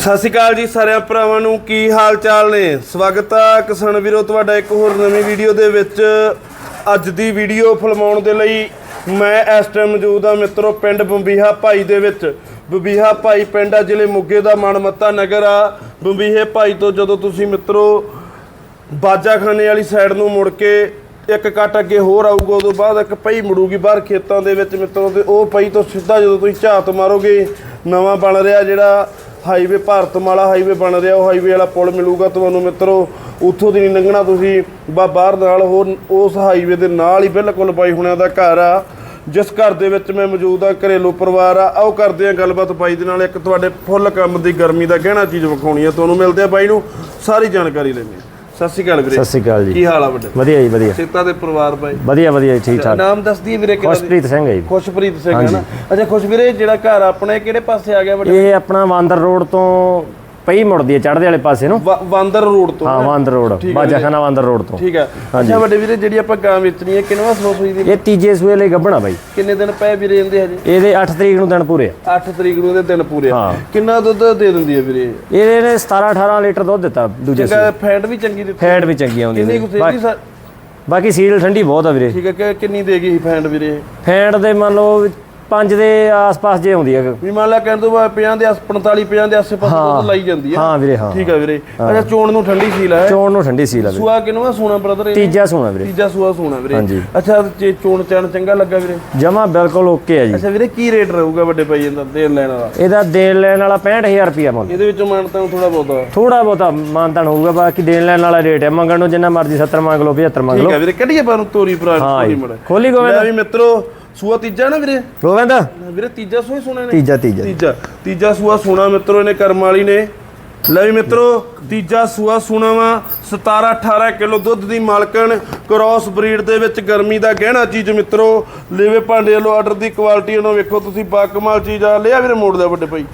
ਸਤਿ ਸ਼੍ਰੀ ਅਕਾਲ ਜੀ ਸਾਰਿਆਂ ਭਰਾਵਾਂ ਨੂੰ, ਕੀ ਹਾਲ ਚਾਲ ਨੇ? ਸਵਾਗਤ ਆ ਕਿਸਾਨ ਵੀਰੋ, ਤੁਹਾਡਾ ਇੱਕ ਹੋਰ ਨਵੀਂ ਵੀਡੀਓ ਦੇ ਵਿੱਚ। ਅੱਜ ਦੀ ਵੀਡੀਓ ਫਿਲਮਾਉਣ ਦੇ ਲਈ ਮੈਂ ਇਸ ਟਾਈਮ ਮੌਜੂਦ ਆ ਮਿੱਤਰੋ, ਪਿੰਡ ਬੰਬੀਹਾ ਭਾਈ ਦੇ ਵਿੱਚ। ਬੰਬੀਹਾ ਭਾਈ ਪਿੰਡ ਆ, ਜ਼ਿਲ੍ਹੇ ਮੋਗੇ ਦਾ ਮਨਮੱਤਾ ਨਗਰ ਆ। ਬੰਬੀਹੇ ਭਾਈ ਤੋਂ ਜਦੋਂ ਤੁਸੀਂ ਮਿੱਤਰੋ ਬਾਜਾਖਾਨੇ ਵਾਲੀ ਸਾਈਡ ਨੂੰ ਮੁੜ ਕੇ ਇੱਕ ਕੱਟ ਅੱਗੇ ਹੋਰ ਆਊਗਾ, ਉਦੋਂ ਬਾਅਦ ਇੱਕ ਪਈ ਮੁੜੂਗੀ ਬਾਹਰ ਖੇਤਾਂ ਦੇ ਵਿੱਚ ਮਿੱਤਰੋ, ਤੇ ਉਹ ਪਈ ਤੋਂ ਸਿੱਧਾ ਜਦੋਂ ਤੁਸੀਂ ਝਾਤ ਮਾਰੋਗੇ, ਨਵਾਂ ਬਣ ਰਿਹਾ ਜਿਹੜਾ ਹਾਈਵੇ ਭਾਰਤਮਾਲਾ ਹਾਈਵੇ ਬਣ ਰਿਹਾ, ਉਹ ਹਾਈਵੇ ਵਾਲਾ ਪੁਲ ਮਿਲੂਗਾ ਤੁਹਾਨੂੰ ਮਿੱਤਰੋ। ਉੱਥੋਂ ਦੀ ਨਹੀਂ ਲੰਘਣਾ ਤੁਸੀਂ, ਬਾ ਬਾਹਰ ਨਾਲ ਹੋਰ ਉਸ ਹਾਈਵੇ ਦੇ ਨਾਲ ਹੀ ਬਿਲਕੁਲ ਬਾਈ ਹੁਣਿਆਂ ਦਾ ਘਰ ਆ। ਜਿਸ ਘਰ ਦੇ ਵਿੱਚ ਮੈਂ ਮੌਜੂਦ ਆ, ਘਰੇਲੂ ਪਰਿਵਾਰ ਆ। ਆਓ ਕਰਦੇ ਆ ਗੱਲਬਾਤ ਬਾਈ ਦੇ ਨਾਲ, ਇੱਕ ਤੁਹਾਡੇ ਫੁੱਲ ਕੰਮ ਦੀ ਗਰਮੀ ਦਾ ਗਹਿਣਾ ਚੀਜ਼ ਵਿਖਾਉਣੀ ਆ। ਤੁਹਾਨੂੰ ਮਿਲਦੇ ਆ ਬਾਈ ਨੂੰ, ਸਾਰੀ ਜਾਣਕਾਰੀ ਲੈਣੀ ਆ ਸਤਿ ਸ਼੍ਰੀ ਅਕਾਲ ਵੀਰੇ। ਸਤਿ ਸ਼੍ਰੀ ਅਕਾਲ ਜੀ। ਕੀ ਹਾਲ ਆ ਵੱਡੇ? ਵਧੀਆ ਜੀ ਵਧੀਆ। ਸਿੱਤਾ ਦੇ ਪਰਿਵਾਰ ਬਾਈ। ਵਧੀਆ ਵਧੀਆ ਜੀ, ਠੀਕ ਠਾਕ ਨਾਮ ਦੱਸ ਦਈਏ ਵੀਰੇ ਕਿਹੜਾ ਖੁਸ਼ਪ੍ਰੀਤ ਸਿੰਘ ਹੈ ਜੀ। ਖੁਸ਼ਪ੍ਰੀਤ ਸਿੰਘ ਹੈ ਨਾ। ਅੱਛਾ ਖੁਸ਼ ਵੀਰੇ ਜਿਹੜਾ ਘਰ ਆਪਣੇ ਕਿਹੜੇ ਪਾਸੇ ਆ ਗਿਆ ਵੱਡੇ? ਇਹ ਆਪਣਾ ਵਾਂਦਰ ਰੋਡ ਤੋਂ ਪਈ ਮੁੜਦੀ ਹੈ ਚੜ੍ਹਦੇ ਵਾਲੇ ਪਾਸੇ ਨੂੰ। ਵਾ- ਵਾਂਦਰ ਰੋਡ ਤੋਂ ਹਾਂ ਵਾਂਦਰ ਰੋਡ ਬਾਜਾਖਾਨਾ ਵਾਂਦਰ ਰੋਡ ਤੋਂ। ਠੀਕ ਹੈ। ਅੱਛਾ ਵੱਡੇ ਵੀਰੇ ਜਿਹੜੀ ਆਪਾਂ ਗਾਂ ਵੇਚਣੀ ਹੈ ਕਿੰਨਵਾ ਸਲੋ ਸੂਈ ਦੀ ਇਹ ਤੀਜੇ ਸੂਏ ਲਈ ਗੱਭਣਾ ਬਾਈ। ਕਿੰਨੇ ਦਿਨ ਪਏ ਵੀਰੇ ਇਹਦੇ ਹਜੇ? ਇਹਦੇ 8 ਤਰੀਕ ਨੂੰ ਦਿਨ ਪੂਰੇ ਆ। 8 ਤਰੀਕ ਨੂੰ ਇਹਦੇ ਦਿਨ ਪੂਰੇ ਆ। ਹਾਂ। ਕਿੰਨਾ ਦੁੱਧ ਦੇ ਦਿੰਦੀ ਹੈ ਵੀਰੇ? ਇਹਦੇ ਨੇ 17 18 ਲੀਟਰ ਦੁੱਧ ਦਿੱਤਾ ਦੂਜੇ ਸੂਏ। ਚੰਗਾ ਫੈਟ ਵੀ ਚੰਗੀ ਦਿੱਤੀ। ਫੈਟ ਵੀ ਚੰਗੀ ਆਉਂਦੀ ਕਿੰਨੀ ਕੁ ਸੇਦੀ ਸਰ ਬਾਕੀ ਸੀਲ ਠੰਡੀ ਬਹੁਤ ਆ ਵੀਰੇ। ਠੀਕ ਹੈ ਕਿ ਕਿੰਨੀ ਦੇਗੀ ਫੈਟ ਵੀਰੇ? ਫੈਟ ਦੇ ਮੰਨ ਲਓ 5 ਦੇ ਆਸ-ਪਾਸ ਜੇ ਆਉਂਦੀ ਹੈ ਵੀ ਮੰਨ ਲਾ ਕਹਿਣ ਤੋਂ ਬਾਅਦ 50 ਦੇ 45 50 ਦੇ ਆਸੇ ਪਾਸੇ ਦੁੱਧ ਲਾਈ ਜਾਂਦੀ ਹੈ ਹਾਂ ਵੀਰੇ ਹਾਂ। ਠੀਕ ਹੈ ਵੀਰੇ। ਅੱਛਾ ਚੋਣ ਨੂੰ ਠੰਡੀ ਸੀਲ ਹੈ ਚੋਣ ਨੂੰ ਠੰਡੀ ਸੀਲ ਆ ਵੀਰੇ। ਸੂਆ ਕਿੰਨਵਾ ਸੋਨਾ ਬ੍ਰਦਰ ਤੀਜਾ ਸੂਣਾ ਵੀਰੇ। ਤੀਜਾ ਸੂਆ ਸੋਨਾ ਵੀਰੇ। ਹਾਂਜੀ। ਅੱਛਾ ਤੇ ਚੋਣ ਚਾਣ ਚੰਗਾ ਲੱਗਾ ਵੀਰੇ? ਜਮਾ ਬਿਲਕੁਲ ਓਕੇ ਆ ਜੀ। ਅੱਛਾ ਵੀਰੇ ਕੀ ਰੇਟ ਰਹੂਗਾ ਵੱਡੇ ਭਾਈ ਇਹਦਾ ਦੇਣ ਲੈਣ ਵਾਲਾ? ਇਹਦਾ ਦੇਣ ਲੈਣ ਵਾਲਾ 65000 ਰੁਪਿਆ ਮੁੱਲ ਇਹਦੇ ਵਿੱਚੋਂ ਮਾਨਤਾ ਥੋੜਾ ਬਹੁਤਾ। ਥੋੜਾ ਬਹੁਤਾ ਮਾਨਤਾਨ ਹੋਊਗਾ ਬਾਕੀ ਦੇਣ ਲੈਣ ਵਾਲਾ ਰੇਟ ਹੈ ਮੰਗਣ ਨੂੰ ਜਿੰਨਾ ਮਰਜ਼ੀ 70 ਮੰਗ ਲਓ 75 ਮੰਗ ਠੀਕ ਲਓ। ਹੈ ਵੀਰੇ ਕੱਢੀਏ ਪਰ ਤੋਰੀ ਭਰਾ ਹਾਂ ਤੋਰੀ ਜੀ। ਮੜਾ ਖੋਲੀ ਗੋਵਿੰਦ ਲੈ ਵੀ ਮਿੱਤਰੋ ਸੂਆ ਤੀਜਾ ਨਾ ਵੀਰੇ? ਗੋਵਿੰਦ ਵੀਰੇ ਤੀਜਾ ਸੂਆ ਹੀ ਸੁਣਾ ਨੇ ਤੀਜਾ ਤੀਜਾ। ਤੀਜਾ। ਤੀਜਾ ਸੂਆ ਸੋਨਾ ਮਿੱਤਰੋ ਇਹਨੇ ਕਰਮ ਵਾਲੀ ਨੇ। ਲੈ ਵੀ ਮਿੱਤਰੋ ਤੀਜਾ ਸੂਆ ਸੋਨਾ ਵਾ। 17 18 ਕਿਲੋ ਦੁੱਧ ਦੀ ਮਾਲਕਣ ਕ੍ਰਾਸ ਬਰੀਡ ਦੇ ਵਿੱਚ ਗਰਮੀ ਦਾ ਗਹਿਣਾ ਚੀਜ਼ ਮਿੱਤਰੋ। ਲੇਵੇ ਭਾਂਡੇ ਵੱਲੋਂ ਆਰਡਰ ਦੀ ਕੁਆਲਿਟੀ ਉਹਨੂੰ ਵੇਖੋ ਤੁਸੀਂ ਬਾਕਮਾਲ ਚੀਜ਼ ਆ। ਲਿਆ ਵੀਰੇ ਮੋੜ ਦਾ ਵੱਡੇ ਭਾਈ।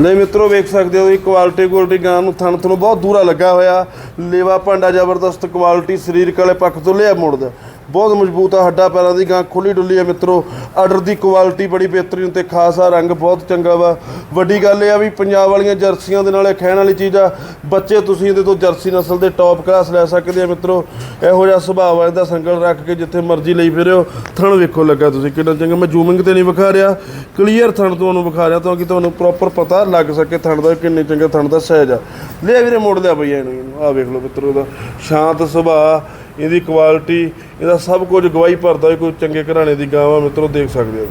ਲੈ ਮਿੱਤਰੋ ਵੇਖ ਸਕਦੇ ਹੋ ਇਹ ਕੁਆਲਿਟੀ ਕੁਆਲਿਟੀ ਗਾਂ ਨੂੰ ਥਣ ਤੁਹਾਨੂੰ ਬਹੁਤ ਦੂਰਾ ਲੱਗਾ ਹੋਇਆ। ਲੇਵਾ ਭਾਂਡਾ ਜ਼ਬਰਦਸਤ ਕੁਆਲਿਟੀ ਸਰੀਰਕ ਵਾਲੇ ਪੱਖ ਤੋਂ ਲਿਆ ਮੋੜਦਾ ਬਹੁਤ ਮਜ਼ਬੂਤ ਆ, ਹੱਡਾ ਪੈਰਾਂ ਦੀ ਗਾਂ ਖੁੱਲੀ ਡੁੱਲੀ ਆ ਮਿੱਤਰੋ। ਆਰਡਰ ਦੀ ਕੁਆਲਿਟੀ ਬੜੀ ਬਿਹਤਰੀਨ ਤੇ ਖਾਸ ਆ, ਰੰਗ ਬਹੁਤ ਚੰਗਾ ਵਾ। ਵੱਡੀ ਗੱਲ ਇਹ ਆ ਵੀ ਪੰਜਾਬ ਵਾਲੀਆਂ ਜਰਸੀਆਂ ਦੇ ਨਾਲ ਇਹ ਖਹਿਣ ਵਾਲੀ ਚੀਜ਼ ਆ। ਬੱਚੇ ਤੁਸੀਂ ਇਹਦੇ ਤੋਂ ਜਰਸੀ ਨਸਲ ਦੇ ਟੌਪ ਕਲਾਸ ਲੈ ਸਕਦੇ ਆ ਮਿੱਤਰੋ। ਇਹੋ ਜਿਹਾ ਸੁਭਾਅ ਆ ਇਹਦਾ ਸੰਗਲ ਰੱਖ ਕੇ ਜਿੱਥੇ ਮਰਜ਼ੀ ਲਈ ਫਿਰਿਓ। ਥਣ ਵੇਖੋ ਲੱਗਾ ਤੁਸੀਂ, ਕਿੰਨਾ ਚੰਗਾ। ਮੈਂ ਜ਼ੂਮਿੰਗ ਤੇ ਨਹੀਂ ਵਿਖਾ ਰਿਹਾ। ਕਲੀਅਰ ਥਣ ਤੁਹਾਨੂੰ ਵਿਖਾ ਰਿਹਾ, ਤਾਂ ਕਿ ਤੁਹਾਨੂੰ ਪ੍ਰੋਪਰ ਪਤਾ ਲੱਗ ਸਕੇ ਥਣ ਦਾ ਕਿੰਨੇ ਚੰਗੇ, ਥਣ ਦਾ ਸਹਿਜ ਆ। ਲੈ ਵੀਰੇ, ਮੋੜ ਲਿਆ ਬਈ ਇਹਨੂੰ ਆ ਵੇਖ ਲਓ ਮਿੱਤਰੋ ਦਾ ਸ਼ਾਂਤ ਸੁਭਾਅ। ਇਹਦੀ ਕੁਆਲਿਟੀ ਇਹਦਾ ਸਭ ਕੁਝ ਗਵਾਹੀ ਭਰਦਾ ਕੋਈ ਚੰਗੇ ਘਰਾਣੇ ਦੀ ਗਾਂ ਆ ਮਿੱਤਰੋ ਦੇਖ ਸਕਦੇ ਹੋ।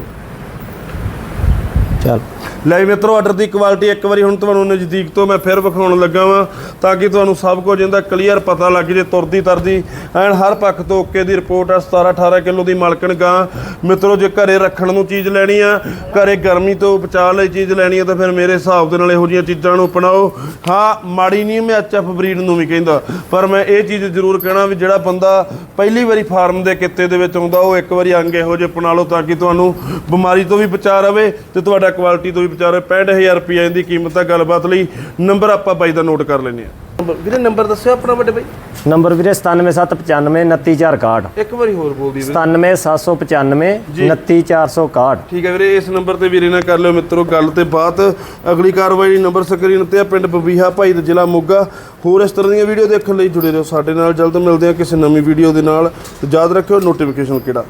ਚੱਲ। ਲੈ ਵੀ ਮਿੱਤਰੋ ਆਰਡਰ ਦੀ ਕੁਆਲਿਟੀ ਇੱਕ ਵਾਰੀ ਹੁਣ ਤੁਹਾਨੂੰ ਨਜ਼ਦੀਕ ਤੋਂ ਮੈਂ ਫਿਰ ਵਿਖਾਉਣ ਲੱਗਾ ਵਾਂ, ਤਾਂ ਕਿ ਤੁਹਾਨੂੰ ਸਭ ਕੁਝ ਇਹਦਾ ਕਲੀਅਰ ਪਤਾ ਲੱਗ ਜੇ ਤੁਰਦੀ ਤਰਦੀ। ਐਨ ਹਰ ਪੱਖ ਤੋਂ ਓਕੇ ਦੀ ਰਿਪੋਰਟ ਆ 17 18 ਕਿਲੋ ਦੀ ਮਾਲਕਣ ਗਾਂ। ਮਿੱਤਰੋ, ਜੇ ਘਰੇ ਰੱਖਣ ਨੂੰ ਚੀਜ਼ ਲੈਣੀ ਆ, ਘਰੇ ਗਰਮੀ ਤੋਂ ਬਚਾਅ ਲਈ ਚੀਜ਼ ਲੈਣੀ ਆ, ਤਾਂ ਫਿਰ ਮੇਰੇ ਹਿਸਾਬ ਦੇ ਨਾਲ ਇਹੋ ਜਿਹੀਆਂ ਚੀਜ਼ਾਂ ਨੂੰ ਅਪਣਾਓ। ਹਾਂ, ਮਾੜੀ ਨਹੀਂ ਮੈਂ ਐਚਐਫ ਬਰੀਡ ਨੂੰ ਵੀ ਕਹਿੰਦਾ, ਪਰ ਮੈਂ ਇਹ ਚੀਜ਼ ਜ਼ਰੂਰ ਕਹਿਣਾ ਵੀ ਜਿਹੜਾ ਬੰਦਾ ਪਹਿਲੀ ਵਾਰੀ ਫਾਰਮ ਦੇ ਕਿੱਤੇ ਦੇ ਵਿੱਚ ਆਉਂਦਾ, ਉਹ ਇੱਕ ਵਾਰੀ ਅੰਗ ਇਹੋ ਜਿਹੇ ਅਪਣਾ ਲਓ, ਤਾਂ ਕਿ ਤੁਹਾਨੂੰ ਬਿਮਾਰੀ ਤੋਂ ਵੀ ਬਚਾ ਰਵੇ ਤੇ ਤੁਹਾਡਾ ਕੁਆਲਿਟੀ ਤੋਂ ਵੀ ਬਚਾ ਰਵੇ 65000 ਰੁਪਏ ਇਹਦੀ ਕੀਮਤ ਆ ਗੱਲਬਾਤ ਲਈ। ਨੰਬਰ ਆਪਾਂ ਬਾਈ ਦਾ ਨੋਟ ਕਰ ਲੈਂਦੇ ਆ ਵੀਰੇ ਨੰਬਰ ਦੱਸਿਓ ਆਪਣਾ ਵੱਡੇ ਬਾਈ। ਨੰਬਰ ਵੀਰੇ 97795 29461 ਇੱਕ ਵਾਰੀ ਹੋਰ ਬੋਲ ਦੀ 97795 29461 ਠੀਕ ਹੈ ਵੀਰੇ ਇਸ ਨੰਬਰ ਤੇ ਵੀਰੇ ਨਾਲ ਕਰ ਲਿਓ ਮਿੱਤਰੋ ਗੱਲ ਤੇ ਬਾਤ। ਅਗਲੀ ਕਾਰਵਾਈ ਨੰਬਰ ਸਕਰੀਨ ਤੇ ਆ ਪਿੰਡ ਬਬੀਹਾ ਭਾਈ ਦਾ ਜ਼ਿਲ੍ਹਾ ਮੋਗਾ। ਹੋਰ ਇਸ ਤਰ੍ਹਾਂ ਦੀਆਂ ਵੀਡੀਓ ਦੇਖਣ ਲਈ ਜੁੜੇ ਰਹੋ ਸਾਡੇ ਨਾਲ। ਜਲਦ ਮਿਲਦੇ ਆ ਕਿਸੇ ਨਵੀਂ ਵੀਡੀਓ ਦੇ ਨਾਲ। ਤੇ ਯਾਦ ਰੱਖਿਓ ਨੋਟੀਫਿਕੇਸ਼ਨ ਕਿਹੜਾ?